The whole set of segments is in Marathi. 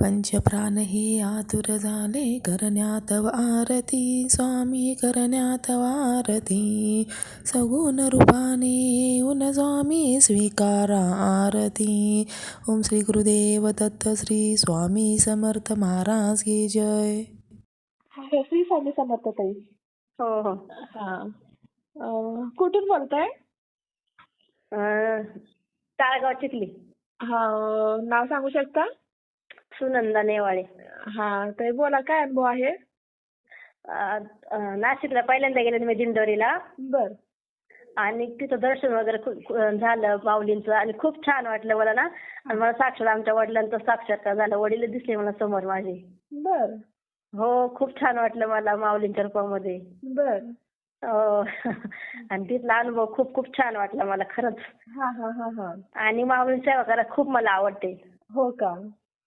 पंचप्राण हे आतुर झाले करण्यात आरती. स्वामी करण्यात आरती. सगुण रूपाने येऊन स्वामी स्वीकारा आरती. ओम श्री गुरुदेव दत्त श्री स्वामी समर्थ महाराज की जय. हे श्री स्वामी समर्थ ताई. हो हो. हा. कुठून बोलताय? ताळगाव चिखली. हा नाव सांगू शकता? सुनंदा नेवाळे हा ताई बोला काय अनुभव आहे? अं, अं, नाशिकला पहिल्यांदा गेले मी दिंडोरीला. बर. आणि तिथं दर्शन वगैरे झालं माऊलींचं आणि खूप छान वाटलं मला ना. आणि मला साक्षात आमच्या वडिलांचं साक्षात्कार झालं. वडील दिसले मला समोर माझे. बर. हो खूप छान वाटलं मला माऊलींच्या रूपामध्ये. बर. हो. आणि तिथला अनुभव खूप खूप छान वाटला मला खरंच. हा हा हा हा. आणि माऊलींची सेवा करायला खूप मला आवडते. हो का?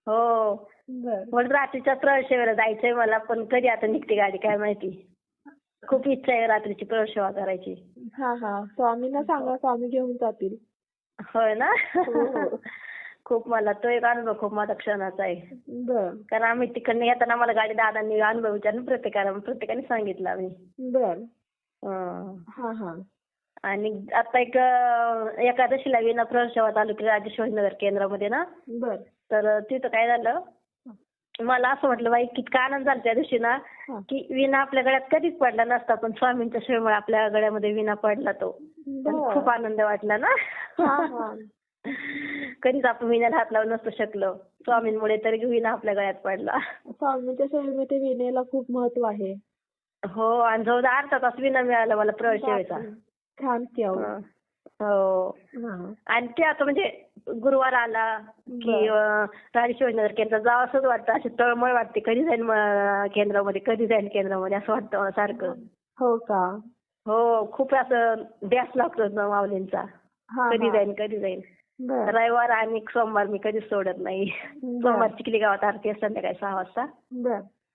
हो. म्हणून रात्रीच्या प्रवेशेला जायचंय मला पण कधी आता निघते गाडी काय माहिती? खूप इच्छा आहे रात्रीची प्रवेशसेवा करायची. हा हा. स्वामींना सांगा स्वामी घेऊन जातील. होय ना? हो, हो. खूप मला तो एक अनुभव खूप माझा क्षणाचा आहे. बर. कारण आम्ही तिकडनं येताना मला गाडी दादांनी अनुभव विचारून प्रत्येकाला प्रत्येकाने सांगितलं आम्ही. बर. हं. हा आणि आता एक एकादशीला विना प्रवेशसेवा चालू केली राजेश्वर नगर केंद्रामध्ये ना? बर. तर तिथं काय झालं? मला असं म्हटलं बाई कितका आनंद झाला त्या दिवशी ना. की विना आपल्या गळ्यात कधीच पडला नसता पण स्वामींच्या सेवेमुळे आपल्या गळ्यामध्ये विना पडला तो. खूप आनंद वाटला ना. कधीच आपण विण्याला हात लावू नसतो शकलो. स्वामींमुळे तरी विना आपल्या गळ्यात पडला. स्वामींच्या सेवेमध्ये विनेला खूप महत्त्व आहे. हो आणि जवळ अर्धा तास विना मिळाला मला प्रवेश सेवेचा छान की अहो. हं. आणि ते आता म्हणजे गुरुवार आला की अं, राजेश्वर नगर केंद्रात जावं असंच वाटतं अशी तळमळ वाटते. कधी जाईन केंद्रामध्ये कधी जाईन केंद्रामध्ये असं वाटतं मला सारखं. हो का? हो खूप असं ध्यास लागतो माऊलींचा. कधी. जाईन कधी जाईन. रविवार आणि सोमवार मी कधीच सोडत नाही. सोमवार चिखली गावात आरती असते संध्याकाळी सहा वाजता.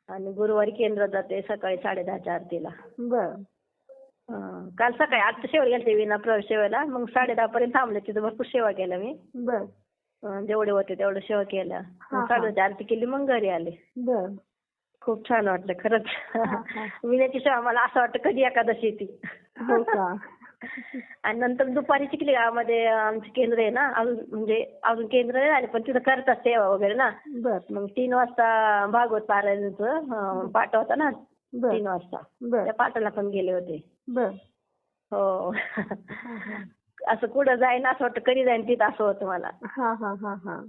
आणि गुरुवारी केंद्रात जाते सकाळी साडेदहाच्या आरतीला. बर. हं. काल सकाळी आता शेवट गेलते विना प्रवेश सेवेला. मग साडेदहा पर्यंत थांबले तिथं भरपूर सेवा केल्या मी. बर. अं, जेवढे होते तेवढं सेवा केल्या. हा, साडेदहाची आरती केली मग घरी आले. बर. खूप छान वाटलं खरंच. हा. विण्याची सेवा मला असं वाटतं कधी एकादशी येते. हो का? आणि नंतर दुपारी चिखली गावामध्ये आमचं केंद्र आहे ना अजून म्हणजे अजून केंद्र नाही झाले पण तिथं करतात सेवा वगैरे ना. बर. मग तीन वाजता भागवत पारायणचं अं, पाठ होता ना बर. तीन वाजता. बर. त्या पाठाला पण गेले होते. बर. हो. असं कुठं जाईन असं वाटतं कधी जाईन तिथं असं होतं मला. हा हा हा हा.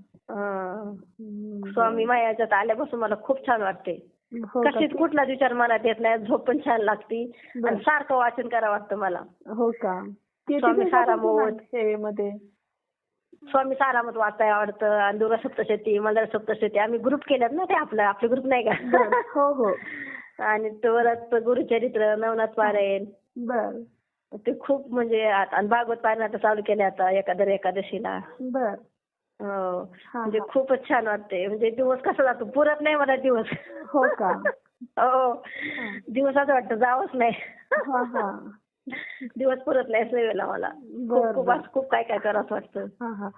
स्वामी मायाच्यात आल्यापासून मला खूप छान वाटते. हो का? कशीच कुठलाच विचार मनात येत नाही झोप पण छान लागती बर. आणि सारखं वाचन करावं वाटतं मला. हो का? स्वामी सेवेमध्ये? स्वामी सारामत वाचाय आवडतं आणि दुर्गा सप्तशती मंदार सप्तशती आम्ही ग्रुप केल्यात ना ते आपलं आपले ग्रुप नाही बर. का हो हो. आणि परत गुरुचरित्र नवनाथ पारायण. बर. ते खूप म्हणजे आता- आणि भागवत पारायण आता चालू केले आता एकादर एकादशीला. बर. हो. म्हणजे. खूपच छान वाटते म्हणजे दिवस कसा जातो? पुरत नाही मला दिवस. हो का? हो. दिवस असं वाटतं जावंच नाही. हा हा. दिवस पुरत नाही सेवेला मला. बर, खूप खूप बर. असं खूप काय काय करावं वाटतं. हा. हा.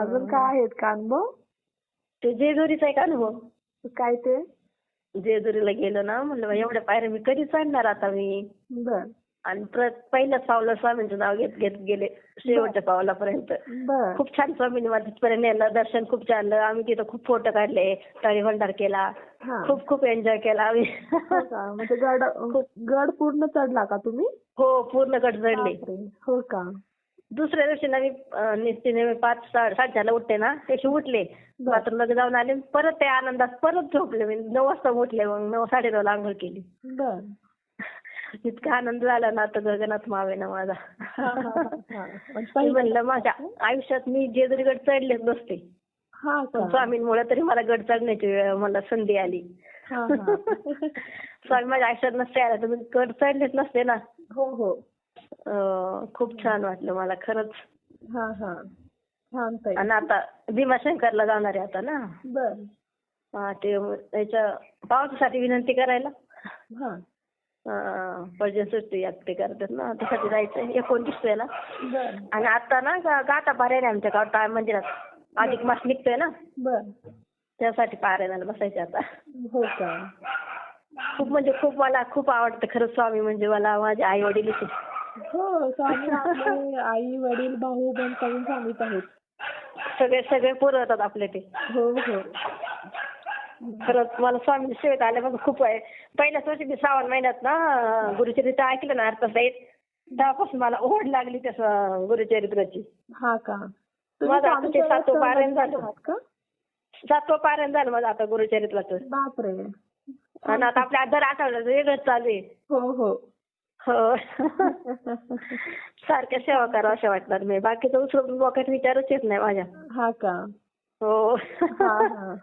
अजून काय आहेत का अनुभव? ते जेजुरीचा एक अनुभव. काय ते? जेजुरीला गेलो ना म्हणलं बा, एवढ्या पायऱ्या मी कधी चढणार आता मी? बर. आणि पहिल्याच पावलं स्वामींचं नाव घेत घेत गेले शेवटच्या पावलापर्यंत खूप छान स्वामींनी मला तिथपर्यंत नेलं दर्शन खूप छान. आम्ही तिथं खूप फोटो काढले तळी भंडार केला. खूप खूप एन्जॉय केला आम्ही. हो का? म्हणजे गड गड पूर्ण चढला का तुम्ही? हो पूर्ण गट चढले. हो का? दुसऱ्या दिवशी ना मी अं, निश्चित मी पाच साडे साडेचारला उठते ना त्याशी उठले. बाथरूमला जाऊन आले. परत त्या आनंदात परत झोपले मी. नऊ वाजता उठले मग. नऊ साडे नऊला आंघोळ केली. बर. इतका आनंद झाला ना तर गगनात मावे ना माझा. म्हणजे म्हणलं माझ्या आयुष्यात मी जेजुरी गड चढलेच नसते. स्वामींमुळे तरी मला गड चढण्याची वेळ मला संधी आली. स्वामी माझ्या आयुष्यात नसते आला तर गड चढलेच नसते ना. हो हो. खूप छान वाटलं मला खरंच. हा हा. आणि आता भीमाशंकरला जाणार आहे आता ना? बर. हा, ते याच्या पावसासाठी विनंती करायला. पर्जन सुट्टी ते करतात ना त्यासाठी जायचंय एकोणतीस वेळेला. आणि आता ना गा- गाता पाऱ्या आमच्या गावात मंदिरात. अधिक मास निघतोय ना? बर. त्यासाठी पारायणाला बसायचे आता. हो का? खूप म्हणजे खूप मला खूप आवडतं खरंच स्वामी म्हणजे मला माझे आई वडीलच हो स्वामी आपले आई वडील भाऊ बहीण सगळे स्वामीच आहेत. सगळे सगळे पुरवतात आपले ते. हो हो. खरंच मला स्वामी सेवेत आल्यापासून खूप आहे. पहिल्याच वर्षी मी श्रावण महिन्यात ना गुरुचरित्र ऐकलं ना अर्थसहित तेव्हापासून मला ओढ लागली त्या गुरुचरित्राची. हा का? तुम्ही माझं आता स्वामी ते सातवं सेवेत पारायण झालं. आहात का? सातवं पारायण झालं माझं आता गुरुचरित्राचं. बापरे. आणि आता आपल्या दर आठवड्याचं वेगळंच चालू आहे. हो हो. हो. सारख्या सेवा करावं असं वाटणार मी. बाकीचं उचलून डोक्यात विचारच येत नाही माझ्या. हा का? हो. हा हा.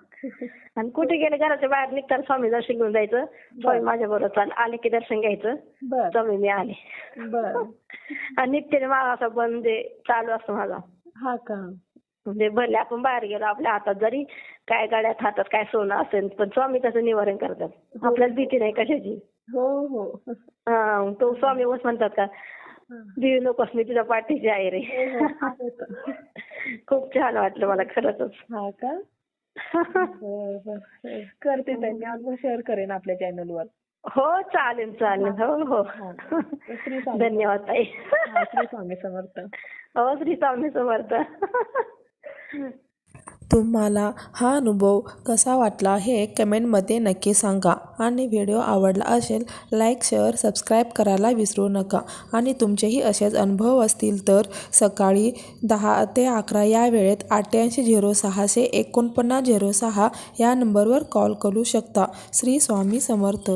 आणि कुठे गेले घराच्या बाहेर निघताना स्वामी दर्शन घेऊन जायचं. स्वामी माझ्या बरोबर चाल आले की दर्शन घ्यायचं. स्वामी मी आले. बर. आणि नित्याने माझा असं बंद चालू असतो माझा. हा का? म्हणजे भले आपण बाहेर गेलो आपल्या हातात जरी काय गाड्यात हातात काय सोनं असेल पण स्वामी त्याचं निवारण करतात. आपल्याला भीती नाही कशाची. हो हो. हा तो स्वामी मग म्हणतात का भिऊ नकोस मी तुझ्या पाठीची आहे रे. हो, आहेत. खूप छान वाटलं मला खरंच हा का? करते त्यांनी अजून शेअर करेन आपल्या चॅनलवर हो चालेल चालेल. हो. हो धन्यवाद ताई. हा, श्री स्वामी समर्थ. हो श्री स्वामी समर्थ. तुम्हाला हा अनुभव कसा वाटला हे कमेंटमध्ये नक्की सांगा. आणि व्हिडिओ आवडला असेल लाईक शेअर सबस्क्राईब करायला विसरू नका. आणि तुमचेही असेच अनुभव असतील तर सकाळी दहा ते अकरा या वेळेत अठ्ठ्याऐंशी झिरो सहाशे एकोणपन्नास झिरो सहा या नंबरवर कॉल करू शकता. श्री स्वामी समर्थ.